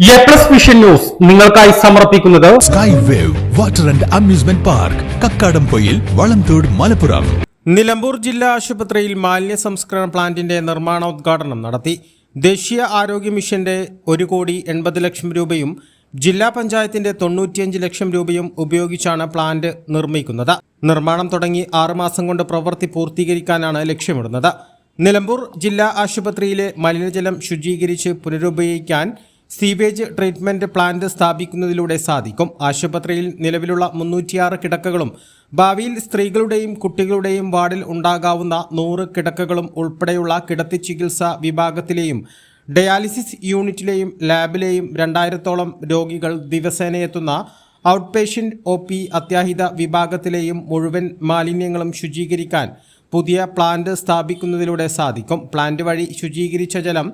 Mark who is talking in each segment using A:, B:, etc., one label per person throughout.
A: A plus vision news നിങ്ങൾക്കായി സമർപ്പിക്കുന്നത്
B: sky wave water and amusement park Kakkadampoyil Valamthode Malappuram
C: Nilambur ജില്ലാ ആശുപത്രിയിൽ മാലിന്യ സംസ്കരണ പ്ലാന്റിന്റെ നിർമ്മാണോദ്ഘാടനം നടത്തി. ദേശീയ ആരോഗ്യ മിഷന്റെ ഒരു കോടി എൺപത് ലക്ഷം രൂപയും ജില്ലാ പഞ്ചായത്തിന്റെ തൊണ്ണൂറ്റിയഞ്ച് ലക്ഷം രൂപയും ഉപയോഗിച്ചാണ് പ്ലാന്റ് നിർമ്മിക്കുന്നത്. നിർമ്മാണം തുടങ്ങി ആറുമാസം കൊണ്ട് പ്രവൃത്തി പൂർത്തീകരിക്കാനാണ് ലക്ഷ്യമിടുന്നത്. നിലമ്പൂർ ജില്ലാ ആശുപത്രിയിലെ മലിനജലം ശുചീകരിച്ച് പുനരുപയോഗിക്കാൻ സീവേജ് ട്രീറ്റ്മെന്റ് പ്ലാന്റ് സ്ഥാപിക്കുന്നതിലൂടെ സാധിക്കും. ആശുപത്രിയിൽ നിലവിലുള്ള മുന്നൂറ്റിയാറ് കിടക്കകളും ഭാവിയിൽ സ്ത്രീകളുടെയും കുട്ടികളുടെയും വാർഡിൽ ഉണ്ടാകാവുന്ന നൂറ് കിടക്കകളും ഉൾപ്പെടെയുള്ള കിടത്തി ചികിത്സ വിഭാഗത്തിലെയും ഡയാലിസിസ് യൂണിറ്റിലെയും ലാബിലെയും രണ്ടായിരത്തോളം രോഗികൾ ദിവസേനയെത്തുന്ന ഔട്ട് പേഷ്യന്റ് ഒ പി അത്യാഹിത വിഭാഗത്തിലെയും മുഴുവൻ മാലിന്യങ്ങളും ശുചീകരിക്കാൻ പുതിയ പ്ലാന്റ് സ്ഥാപിക്കുന്നതിലൂടെ സാധിക്കും. പ്ലാന്റ് വഴി ശുചീകരിച്ച ജലം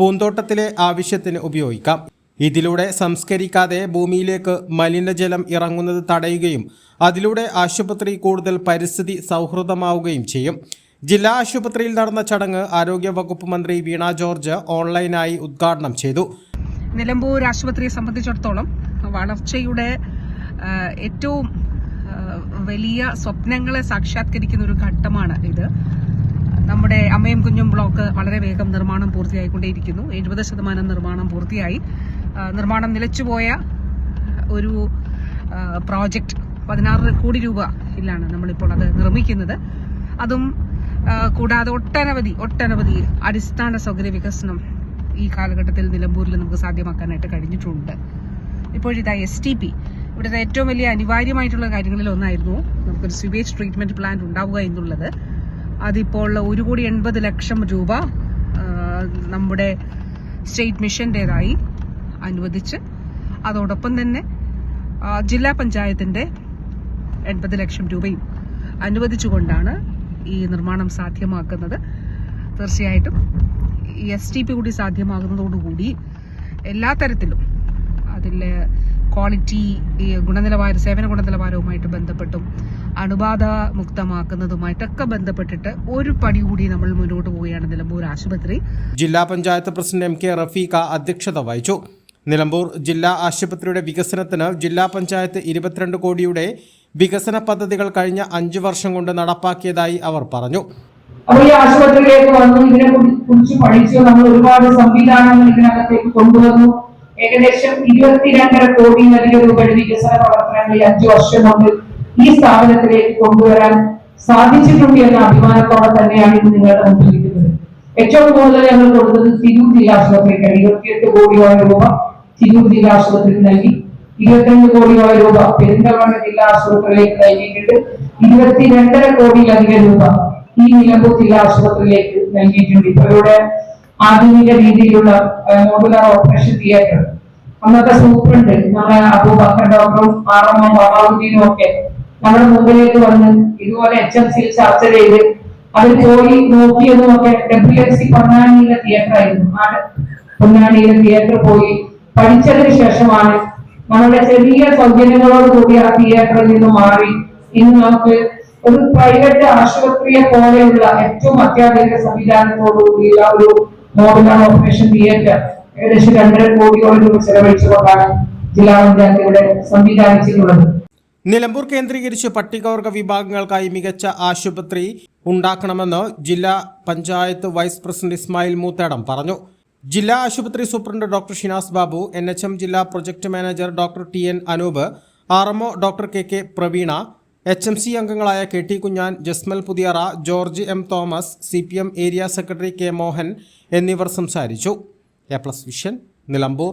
C: പൂന്തോട്ടത്തിലെ ആവശ്യത്തിന് ഉപയോഗിക്കാം. ഇതിലൂടെ സംസ്കരിക്കാതെ ഭൂമിയിലേക്ക് മലിനജലം ഇറങ്ങുന്നത് തടയുകയും അതിലൂടെ ആശുപത്രി കൂടുതൽ പരിസ്ഥിതി സൗഹൃദമാവുകയും ചെയ്യും. ജില്ലാ ആശുപത്രിയിൽ നടന്ന ചടങ്ങ് ആരോഗ്യ വകുപ്പ് മന്ത്രി വീണ ജോർജ് ഓൺലൈനായി ഉദ്ഘാടനം ചെയ്തു.
D: നിലമ്പൂർ ആശുപത്രിയെ സംബന്ധിച്ചിടത്തോളം വളർച്ചയുടെ ഏറ്റവും വലിയ സ്വപ്നങ്ങളെ സാക്ഷാത്കരിക്കുന്ന ഒരു ഘട്ടമാണ് ഇത്. നമ്മുടെ അമ്മയും കുഞ്ഞും ബ്ലോക്ക് വളരെ വേഗം നിർമ്മാണം പൂർത്തിയായിക്കൊണ്ടേയിരിക്കുന്നു. എഴുപത് ശതമാനം നിർമ്മാണം പൂർത്തിയായി. നിർമ്മാണം നിലച്ചുപോയ ഒരു പ്രോജക്റ്റ് പതിനാറ് കോടി രൂപ ഇല്ലാണ് നമ്മളിപ്പോൾ അത് നിർമ്മിക്കുന്നത്. അതും കൂടാതെ ഒട്ടനവധി ഒട്ടനവധി അടിസ്ഥാന സൗകര്യ വികസനം ഈ കാലഘട്ടത്തിൽ നിലമ്പൂരിൽ നമുക്ക് സാധ്യമാക്കാനായിട്ട് കഴിഞ്ഞിട്ടുണ്ട്. ഇപ്പോഴിതാ എസ് ടി പി ഇവിടുത്തെ ഏറ്റവും വലിയ അനിവാര്യമായിട്ടുള്ള കാര്യങ്ങളിൽ ഒന്നായിരുന്നു നമുക്കൊരു സിവേജ് ട്രീറ്റ്മെന്റ് പ്ലാന്റ് ഉണ്ടാവുക എന്നുള്ളത്. അതിപ്പോൾ ഒരു കോടി എൺപത് ലക്ഷം രൂപ നമ്മുടെ സ്റ്റേറ്റ് മിഷന്റേതായി അനുവദിച്ച് അതോടൊപ്പം തന്നെ ജില്ലാ പഞ്ചായത്തിന്റെ എൺപത് ലക്ഷം രൂപയും അനുവദിച്ചുകൊണ്ടാണ് ഈ നിർമ്മാണം സാധ്യമാക്കുന്നത്. തീർച്ചയായിട്ടും എസ് ടി പി കൂടി സാധ്യമാകുന്നതോടുകൂടി എല്ലാ തരത്തിലും അതിൽ ക്വാളിറ്റി ഗുണനിലവാര സേവന ഗുണനിലവാരവുമായിട്ട് ബന്ധപ്പെട്ടും അണുബാധ മുക്തമാക്കുന്നതുമായിട്ടൊക്കെ ബന്ധപ്പെട്ടിട്ട് ഒരു പടി കൂടി നമ്മൾ മുന്നോട്ട് പോവുകയാണ് നിലമ്പൂർ ആശുപത്രി.
C: ജില്ലാ panchayat president M K Rafeeqa അധ്യക്ഷത വഹിച്ചു. നിലമ്പൂർ ജില്ലാ ആശുപത്രിയുടെ വികസനത്തിന് ജില്ലാ പഞ്ചായത്ത് ഇരുപത്തിരണ്ട് കോടിയുടെ വികസന പദ്ധതികൾ കഴിഞ്ഞ അഞ്ചു വർഷം കൊണ്ട് നടപ്പാക്കിയതായി അവർ പറഞ്ഞു.
E: അപ്പോൾ ഈ ആശുപത്രിയിലേക്ക് വന്നു ഇതിനെ കുറിച്ച് പഠിച്ചു നമ്മൾ ഒരുപാട് സംവിധാനങ്ങൾ ഇതിനകത്തേക്ക് കൊണ്ടുവന്നു. ഏകദേശം ഇരുപത്തിരണ്ടര കോടിയിലധികം രൂപയുടെ വികസന പ്രവർത്തനങ്ങൾ ഈ അഞ്ചു വർഷം കൊണ്ട് ഈ സ്ഥാപനത്തിലേക്ക് കൊണ്ടുവരാൻ സാധിച്ചിട്ടുണ്ട് എന്ന അഭിമാനത്തോടെ തന്നെയാണ് ഇന്ന് നിങ്ങളുടെ മുമ്പിൽ ഇരിക്കുന്നത് ഏറ്റവും കൂടുതൽ ഞങ്ങൾ കൊടുത്തത് തിരൂർ ജില്ലാ ഇരുപത്തിയെട്ട് കോടിയോളം രൂപ തിരൂർ ജില്ലാ ആശുപത്രിക്ക് നൽകി. ഇരുപത്തിരണ്ട് കോടിയോളം രൂപ പെരിന്തൽമണ്ണ ജില്ലാ ആശുപത്രിയിലേക്ക് നൽകിയിട്ടുണ്ട്. ഇരുപത്തിരണ്ടര കോടിയിലധികം രൂപ ഈ നിലമ്പൂർ ജില്ലാ ആശുപത്രിയിലേക്ക് നൽകിയിട്ടുണ്ട്. ഇപ്പൊ ഇവിടെ ആധുനിക രീതിയിലുള്ള മോഡുലാർ ഓപ്പറേഷൻ തിയേറ്റർ അന്നത്തെ സൂപ്രണ്ട് നമ്മളെ അബൂബക്കർ ഡോക്ടറും എം ബാബാവുദ്ദീനും ഒക്കെ നമ്മുടെ മുമ്പിലേക്ക് വന്ന് ഇതുപോലെ എച്ച് എം സിയിൽ ചർച്ച ചെയ്ത് അത് പോയി നോക്കിയതും ഒക്കെ ഡബ്ല്യു എസ് സി പൊന്നാനിയിലെ തിയേറ്റർ ആയിരുന്നു. ആ പൊന്നാനിയിലെ തിയേറ്റർ പോയി പഠിച്ചതിന് ശേഷമാണ് നമ്മുടെ ചെറിയ സൗകര്യങ്ങളോട് കൂടി ആ തിയേറ്ററിൽ നിന്ന് മാറി ഇന്ന് നമുക്ക് ഒരു പ്രൈവറ്റ് ആശുപത്രിയെ പോലെയുള്ള ഏറ്റവും അത്യാധുനിക സംവിധാനത്തോടു കൂടിയുള്ള ഒരു മോഡുലാർ ഓപ്പറേഷൻ തിയേറ്റർ ഏകദേശം രണ്ടര കോടിയോളം രൂപ ചെലവഴിച്ചുകൊണ്ടാണ് ജില്ലാ പഞ്ചായത്ത് ഇവിടെ സംവിധാനിച്ചിട്ടുള്ളത്.
C: നിലമ്പൂർ കേന്ദ്രീകരിച്ച് പട്ടികവർഗ വിഭാഗങ്ങൾക്കായി മികച്ച ആശുപത്രി ഉണ്ടാക്കണമെന്ന് ജില്ലാ പഞ്ചായത്ത് വൈസ് പ്രസിഡന്റ് ഇസ്മായിൽ മൂത്തേടം പറഞ്ഞു. ജില്ലാ ആശുപത്രി superintendent doctor Shinas Babu N H M ജില്ലാ project manager doctor T N Anoop R doctor K K Praveena H M C അംഗങ്ങളായ K T Kunjan Jasmal Puthiyara George M Thomas C P M area secretary K Mohan എന്നിവർ സംസാരിച്ചു. A plus vision Nilambur.